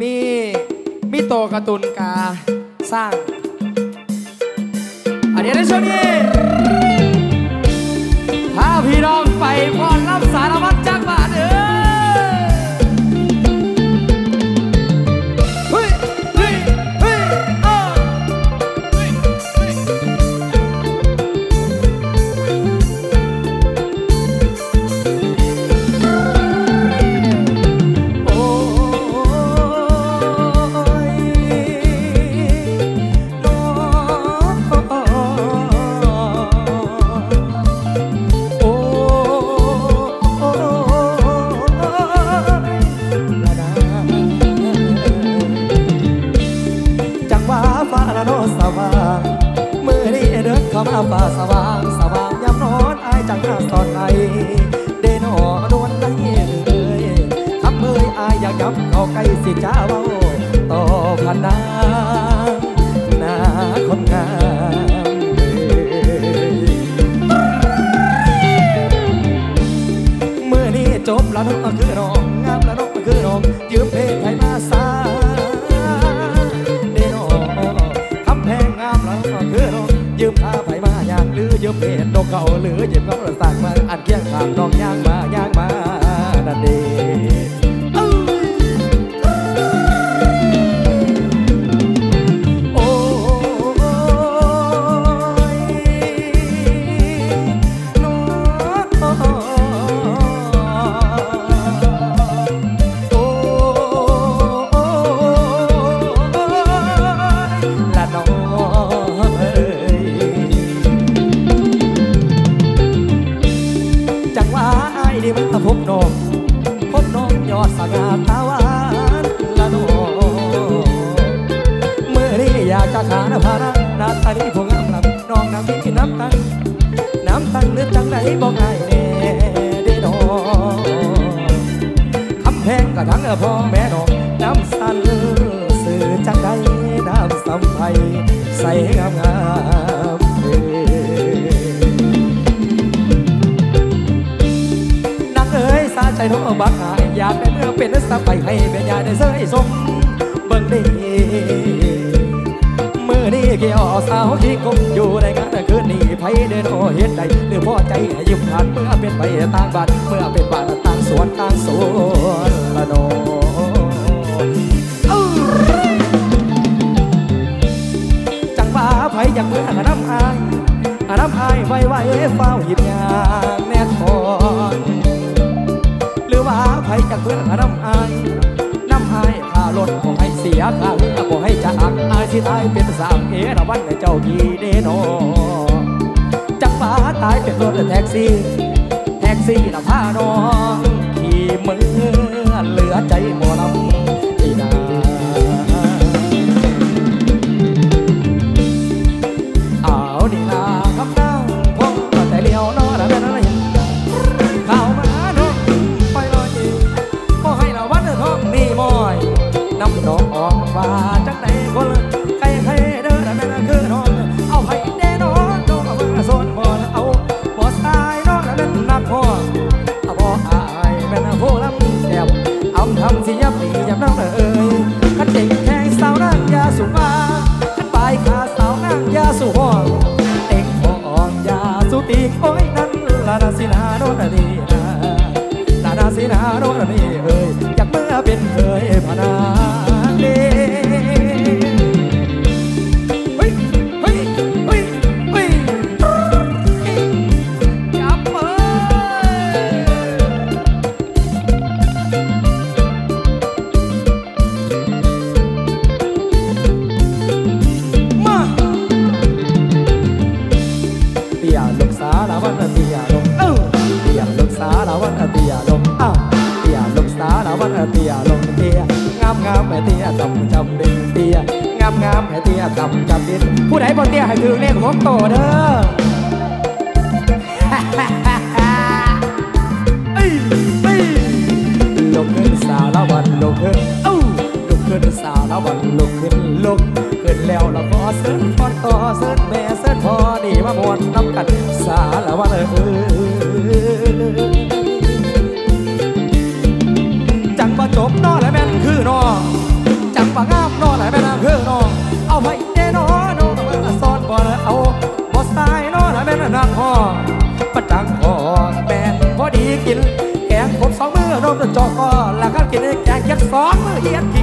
มีมีโตการ์ตูนกาสร้างอันนี้ในช่วงนี้พาพี่น้องไปพรรับ จังห้าสอนไหนเดนหอนวลได้เอ่ยคำเอ่ยอายอยากย้ำเข้าใกล้สิจ้าเว้าต่อพันนางหน้าคนงามเมื่อนี้จบแล้วน้องคือน้องงามแล้วน้องคือน้องยืมเพลงให้มาซาเดนอคำแพงงามแล้วก็คือน้องยืมผ้าไผมาอย่างหรือยืมเพลงนกเขาหรือยืมเงา တော်များ ชาขานะพานะนาตานี้พวงามลำน้องน้ำมีน้ำตังน้ำตังเลือดจังไหนบอกไอ้ายแน่เด้นองคำแพงกระทั่งพ่อแม่นองน้ำสันสื่อจังใดน้ำสัมไพใส่งามงามเอ้ยนางเอ๋ยสาใจน้องบักหายอยากได้เมื่อเป็นสะไปให้เป็นยาได้เสยสมเบิ่งดี สาวที่คงอยู่ในงานคืนนี้ไผเดินโอเฮ็ดใดหรือพ่อใจยิ้มผ่านเมื่อเป็นไปต่างบ้านเมื่อเป็นบ้านต่างสวนต่างสวนละโนอ้าจังว่าไผอยากเมื่อน้ำอายน้ำอายไว้ไว้เฝ้าหยิบยางแน่ทอนหรือว่าไผจากเพื่อนน้ำอาย สียค่าเรือบ่ให้จะอักอายสิตายเป็นสามเอราวันในเจ้ากีเนโนจักฟ้าตายเป็นรถแท็กซี่ แท็กซี่ละพาน้องขี่มือเหลือใจหมอลำาดาสินาโนนาดีนาลาดาสินาโนนาดีเอ้ แม่เตี้ยจำจำดินเตี้ยงามงามแม่เตี้ยจำจำดินผู้ใดบ่เตี้ยให้ถือเลขหกโตเด้อเอ้ยเอ้ยลุกขึ้นสาวละวันลุกขึ้นเอ้าลุกขึ้นสาวละวันลุกขึ้นลุกขึ้นแล้วแล้วก็เสิร์ฟฟอต่อเสิร์ฟแม่เสิร์ฟพอดีมามวนน้ำกันสาวละวันเออจังมาบเนอและแม่นคืออ จอกก็แล้วก็กินแกงเขียดสองมือเฮียดแก